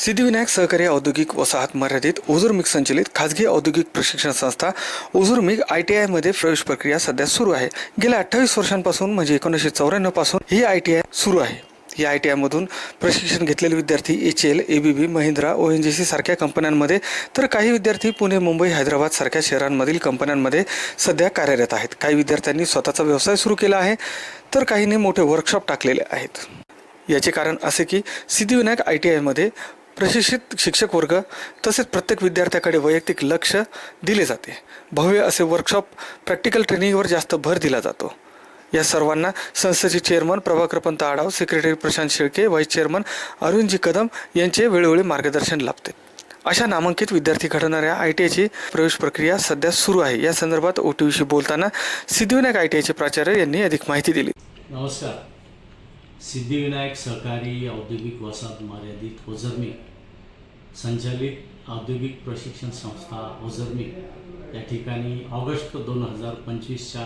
सिद्धिविनायक सहकारी औद्योगिक वसाहत मर्यादित ओझुर्मिक संचलित खाजगी औद्योगिक प्रशिक्षण संस्था ओझुर्मिक आय टी आयमध्ये प्रवेश प्रक्रिया सध्या सुरू आहे. गेल्या अठ्ठावीस वर्षांपासून म्हणजे एकोणीसशे चौऱ्याण्णवपासून ही आय टी आय सुरू आहे. या आय टी आयमधून प्रशिक्षण घेतलेले विद्यार्थी H L A B B Mahindra O N G C सारख्या कंपन्यांमध्ये तर काही विद्यार्थी पुणे मुंबई हैदराबाद सारख्या शहरांमधील कंपन्यांमध्ये सध्या कार्यरत आहेत. काही विद्यार्थ्यांनी स्वतःचा व्यवसाय सुरू केला आहे तर काहींनी मोठे वर्कशॉप टाकलेले आहेत. याचे कारण असे की सिद्धिविनायक आय टी आयमध्ये प्रशिक्षित शिक्षक वर्ग तसेच प्रत्येक विद्यार्थ्याकडे वैयक्तिक लक्ष दिले जाते. भव्य असे वर्कशॉप प्रॅक्टिकल ट्रेनिंगवर जास्त भर दिला जातो. या सर्वांना संस्थेचे chairman Prabhakarpant Adhav secretary Prashant Shelke vice chairman Arunji Kadam यांचे वेळोवेळी मार्गदर्शन लाभते. अशा नामांकित विद्यार्थी घडवणाऱ्या आय टी आयची प्रवेश प्रक्रिया सध्या सुरू आहे. या संदर्भात ओ टी व्हीशी बोलताना सिद्धिविनायक आय टी आयचे प्राचार्य यांनी अधिक माहिती दिली. नमस्कार. सिद्धिविनायक सहकारी औद्योगिक वसाहत मर्यादित ओझरमी संचालित औद्योगिक प्रशिक्षण संस्था ओझरमी. या ठिकाणी ऑगस्ट दोन हजार पंचवीसच्या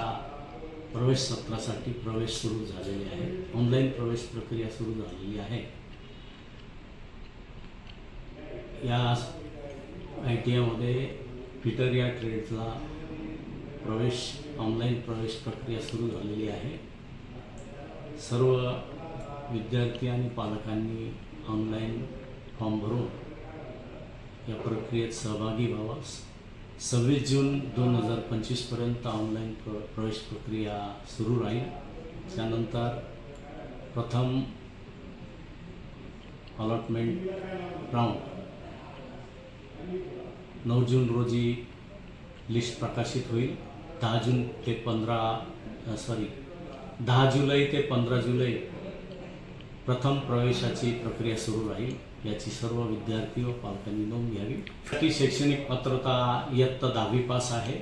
प्रवेश सत्रासाठी प्रवेश सुरू झालेले आहे. ऑनलाईन प्रवेश प्रक्रिया सुरू झालेली आहे. या आय टी आयमध्ये फिटर या ट्रेडला प्रवेश ऑनलाईन प्रवेश प्रक्रिया सुरू झालेली आहे. सर्व विद्यार्थी आणि पालकांनी ऑनलाईन फॉर्म भरून या प्रक्रियेत सहभागी व्हावा. सव्वीस जून दोन हजार पंचवीसपर्यंत ऑनलाईन प्र प्रवेश प्रक्रिया सुरू राहील. त्यानंतर प्रथम अलॉटमेंट राऊंड नऊ जून रोजी लिस्ट प्रकाशित होईल. दहा जून ते पंधरा सॉरी दहा जुलै ते पंधरा जुलै प्रथम प्रवेशाची प्रक्रिया सुरू राहील. याची सर्व विद्यार्थी व पालकांनी नोंद घ्यावी. ती शैक्षणिक पात्रता इयत्ता दहावी पास आहे.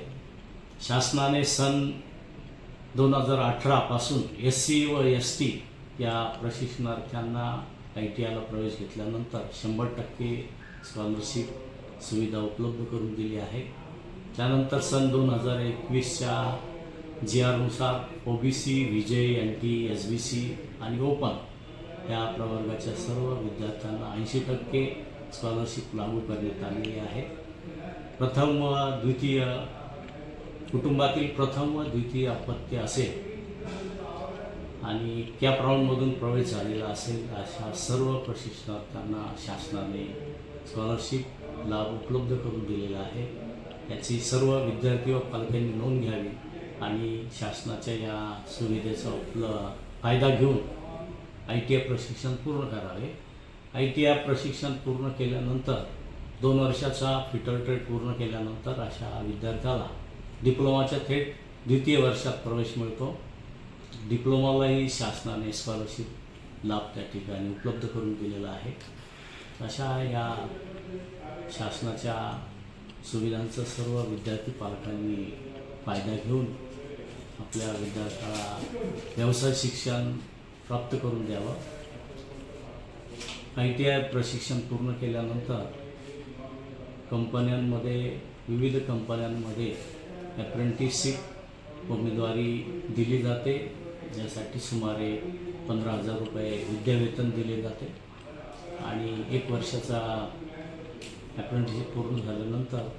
शासनाने सन दोन हजार अठरापासून एस सी व एस टी या प्रशिक्षणार्थ्यांना आय टी आयला प्रवेश घेतल्यानंतर शंभर टक्के स्कॉलरशिप सुविधा उपलब्ध करून दिली आहे. त्यानंतर सन दोन हजार एकवीसच्या G आरनुसार O B C VJ N T S B C आणि ओपन या प्रवर्गाच्या सर्व विद्यार्थ्यांना ऐंशी टक्के स्कॉलरशिप लागू करण्यात आलेली आहे. प्रथम व द्वितीय कुटुंबातील प्रथम व द्वितीय अपत्य असेल आणि कॅप राऊंडमधून प्रवेश झालेला असेल अशा सर्व प्रशिक्षणार्थ्यांना शासनाने स्कॉलरशिप लाभ उपलब्ध करून दिलेला आहे. याची सर्व विद्यार्थी व पालकांनी नोंद घ्यावी. आणि शासनाच्या या सुविधेचा उपल फायदा घेऊन आय टी आय प्रशिक्षण पूर्ण करावे. आय टी आय प्रशिक्षण पूर्ण केल्यानंतर दोन वर्षाचा फिटर ट्रेड पूर्ण केल्यानंतर अशा विद्यार्थ्याला डिप्लोमाच्या थेट द्वितीय वर्षात प्रवेश मिळतो. डिप्लोमालाही शासनाने स्कॉलरशिप लाभ त्या ठिकाणी उपलब्ध करून दिलेला आहे. अशा या शासनाच्या सुविधांचा सर्व विद्यार्थी पालकांनी फायदा घेऊन आपल्या विद्यार्थ्याला व्यवसाय शिक्षण प्राप्त करून द्यावं. आय टी आय प्रशिक्षण पूर्ण केल्यानंतर कंपन्यांमध्ये विविध कंपन्यांमध्ये अप्रेंटिसशिप उमेदवारी दिली जाते. ज्यासाठी सुमारे पंधरा हजार रुपये विद्यावेतन दिले जाते. आणि एक वर्षाचा अप्रेंटिसशिप पूर्ण झाल्यानंतर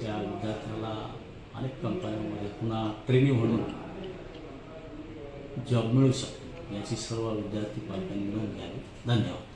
त्या विद्यार्थ्याला अनेक कंपन्यांमध्ये पुन्हा ट्रेनिंग म्हणून जॉब मिळू शकतो. याची सर्व विद्यार्थी पालकांनी मिळून घ्यावी. धन्यवाद.